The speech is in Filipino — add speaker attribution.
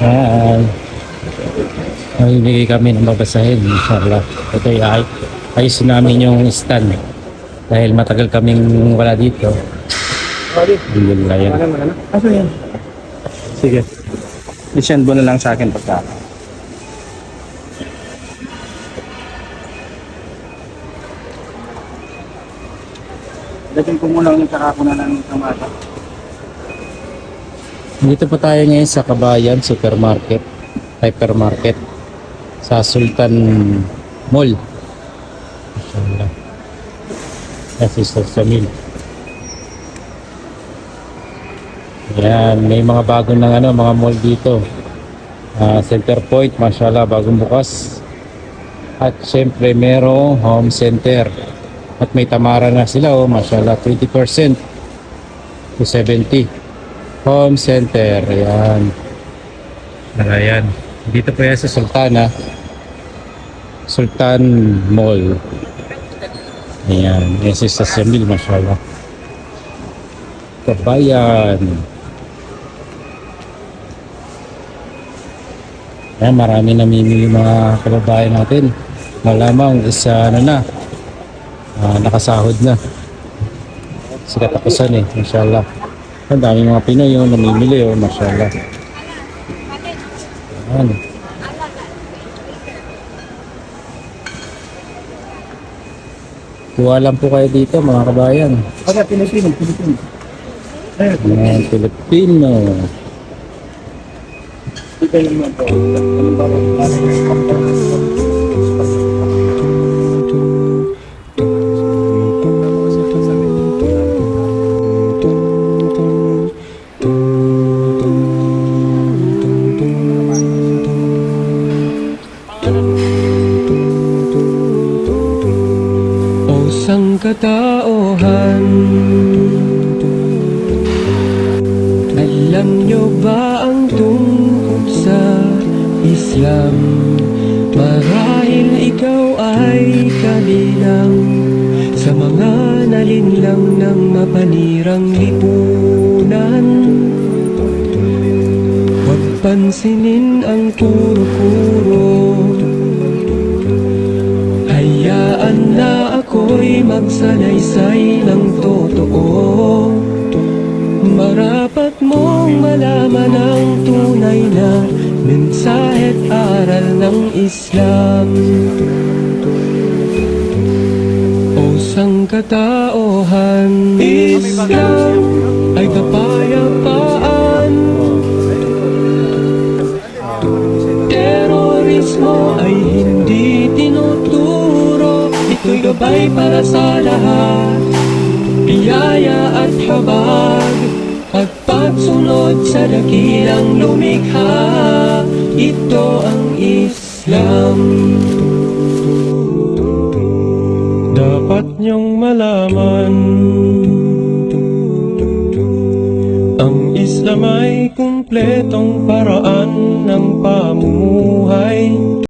Speaker 1: Ayan. Mamimigay kami ng babasahin, inshallah. Ito ay ayos namin yung stand. Dahil matagal kaming wala dito. Alhamdulillah yan.
Speaker 2: Ano, ano? Aso yan? Sige. I-send mo na lang sa akin pagka. Lagyan ko muna ulit saka ko na ng kamata.
Speaker 1: Dito po tayo ngayon sa Kabayan Supermarket, Hypermarket sa Sultan Mall. Inshallah. Kasi sa Samil. Yan, may mga bagong ng ano, mga mall dito. Ah, Center Point, mashallah, bagong bukas. At syempre, merong home center. At may tamara na sila, oh, mashallah, 20% to 70. Home center, ayan. Ayan. Dito po yan sa Sultana. Sultan Mall. Ayan. Yan si Sasamil, mashallah. Kabayan. Ayan, marami namimili mga kababayan natin. Malamang isa ano na, ah, nakasahod na. Sa katapusan eh, mashallah. Ang dami mga Pinoy yung namimili oh, mashallah. Ayan. Kuha lang po kayo dito mga kabayan.
Speaker 2: Okay, Pilipino, Pilipino. Ayun,
Speaker 1: Mga Pilipino.
Speaker 3: Sangkatauhan. Alam nyo ba ang tungkol sa Islam? Marahil ikaw ay kabilang Sa mga nalinlang ng mapanirang lipunan. Huwag pansinin ang kuro-kuro na ako'y magsalaysay ng totoo. Marapat mong malaman ang tunay na mensahe't aral ng Islam. O sangkatauhan Islam ay kapayapaan. Terorismo ay gabay para sa lahat. Biyaya at habag At pagsunod sa dakilang lumikha. Ito ang Islam. Dapat niyong malaman Ang Islam ay kumpletong paraan ng pamumuhay